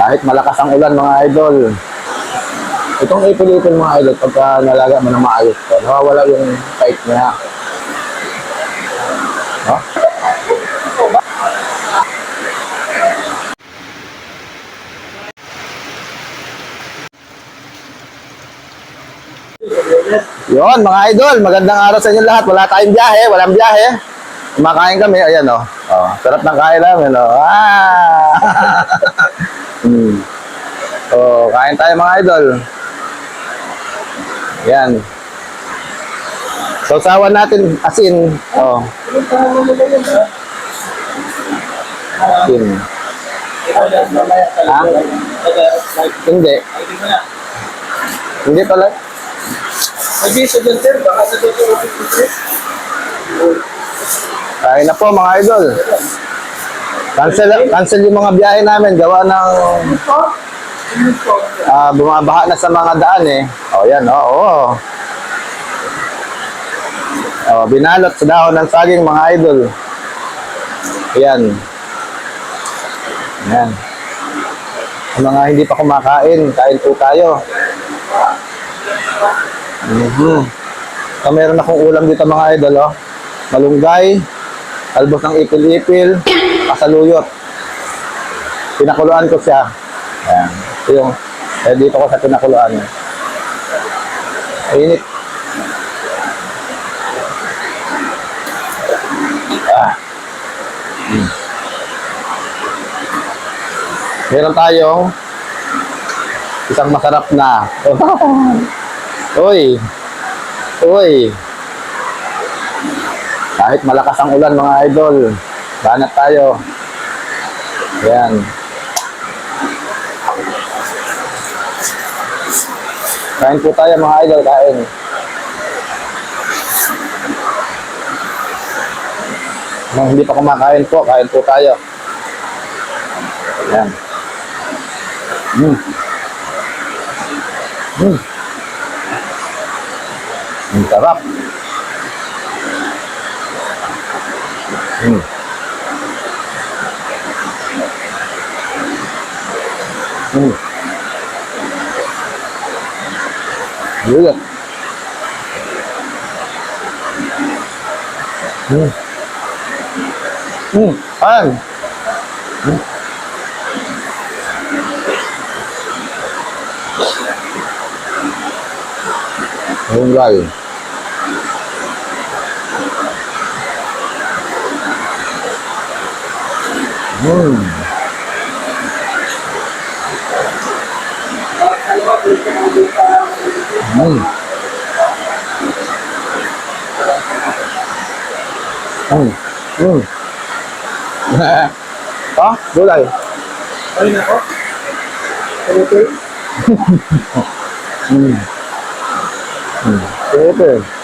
Kahit malakas ang ulan mga idol. Itong ipil-ipil mga idol, pagka nalaga mo na maayos ko, nawawala yung bite niya. No? Yon mga idol, magandang araw sa inyo lahat. Wala tayong biyahe, walang biyahe. Kumakain kami, ayan o. Oh. sarap ng kain namin, oh. Ah! hmm. Oh, kain tayo mga idol. Yan. Sausawan natin asin. Oh. Asin. Ha? Hindi. Hindi pala. Kain na po mga idol. Cancel, cancel yung mga biyahe namin. Gawa ng ah, bumabaha na sa mga daan eh. O yan, oo. Oh, oh. binalot sa dahon ng saging mga idol. Yan. Yan. Mga hindi pa kumakain, kain po tayo. Mhm. So, meron akong ulam dito mga idol, oh. Malunggay, albos ng ipil-ipil, kasaluyot. Pinakuluan ko siya. Ayan. Ito yung, eh, dito ko sa pinakuluan. Init. Ah. Hmm. Meron tayong isang masarap na. Uy! Uy! Kahit malakas ang ulan mga idol, banat tayo. Yan. Kain po tayo mga idol, kain. Kung hindi pa kumakain po, kain po tayo. Yan. Mm. Mm. Ang sarap. Mm. Mm. Good. Mm. Mm. An. Mm. Malunggay. Mm. Mm. Mm. Mm. ah, gulay. Ayun ako. Okay. Mm. Mm. Ito.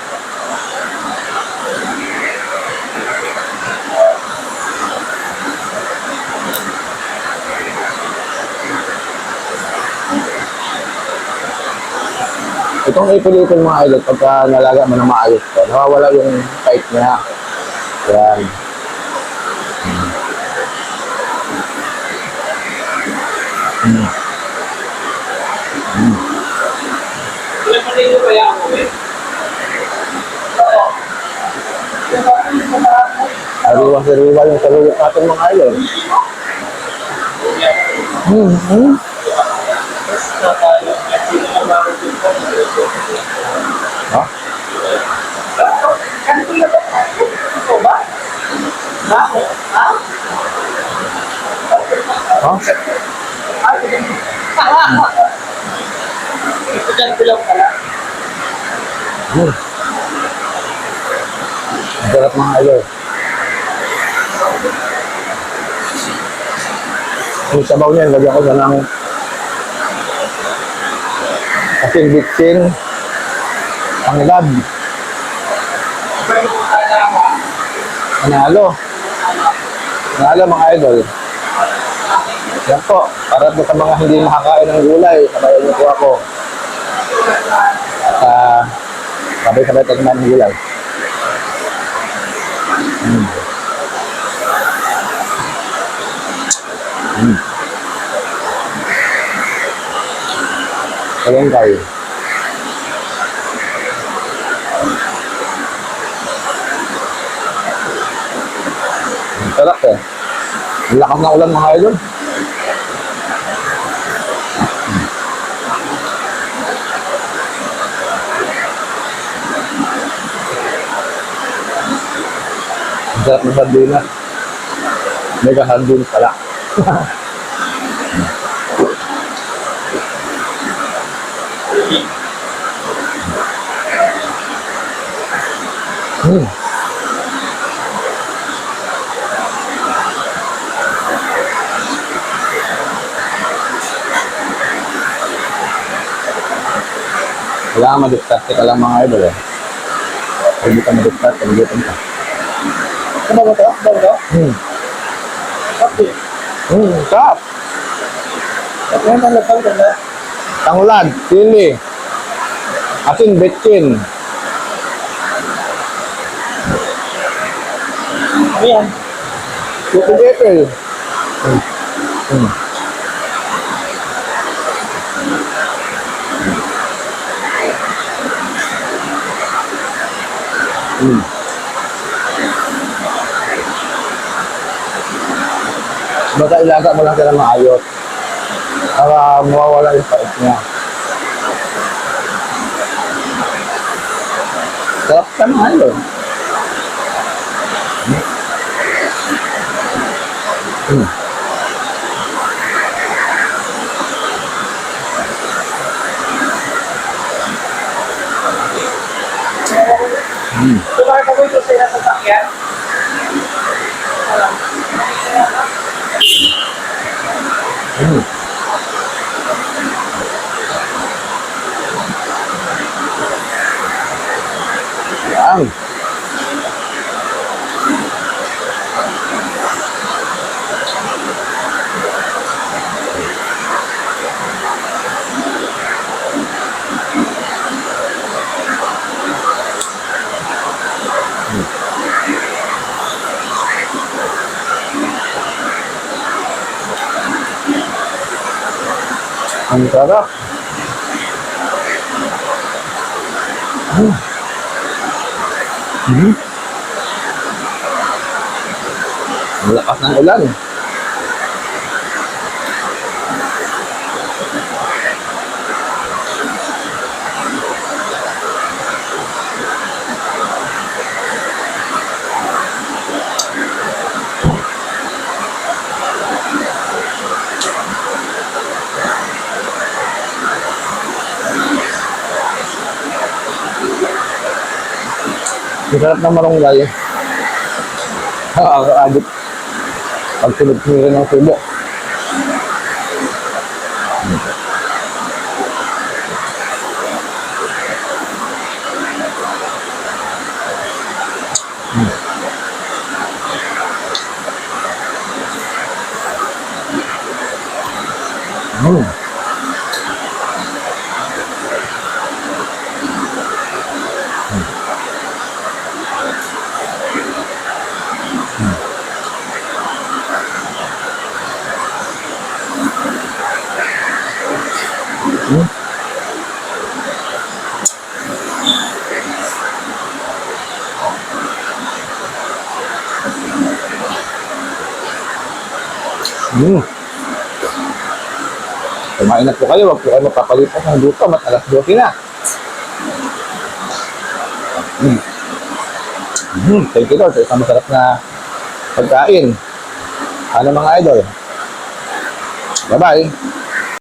Itong ipil-ipil mga idol, pagka nalaga mo na maayos ko, nawawala yung bite niya. Yan. Mm. Ilan pa rin yung eh? Sarili natin mga idol. Hmm, hmm. Basta tayo. Hindi naman bago dito. Ha? Ano yung Ito ba? Ha? Ha? Ha? Ito dyan bilang pala. Hmm. Ang sarap mga idol. Yung sabaw niya, lagyan ko na ng asin bitsin, panglad, panalo. Panalo mga idol. Yan po, para po sa mga hindi makakain ng gulay, sabayan niyo po ako. At uh, sabay-sabay hmm. hmm. tayo kumain ng gulay. Mm. Mm. Ayan kayo. Sarap eh. Ang lakas ng ulan mga idol. Sarap ng sardinas. Mega sardinas pala. Hmm. Kailangan madiskarte ka lang mga idol eh. Hindi ka magutom ka. Ano ba ito? Ano ba ito? Hmm. Okay. Hmm, sarap. At ngayon ang lapang ganda. Tanglad, sili, asin, betchin. Ano yan? Chicken apple. Hmm. Hmm. Hmm. Basta ilaga mo lang sila maayos. Para mawawala yung pait niya. Sarap ka naman yun. Hmm. Mo ito sa ina sa sakyan? Hmm. Yan. Ang sarap. Mm. Mhm. Ang lakas ng ulan. Ang sarap ng marunggay. Nakakaagit. Pag sunod-sunod ng subo. Mm. Mm. Kumain na po kayo, wag po kayo mapapalipas ng luto, mat alas 12 na. Mm. Mm. Thank you Lord sa isang masarap na pagkain. Ano mga idol? Bye-bye.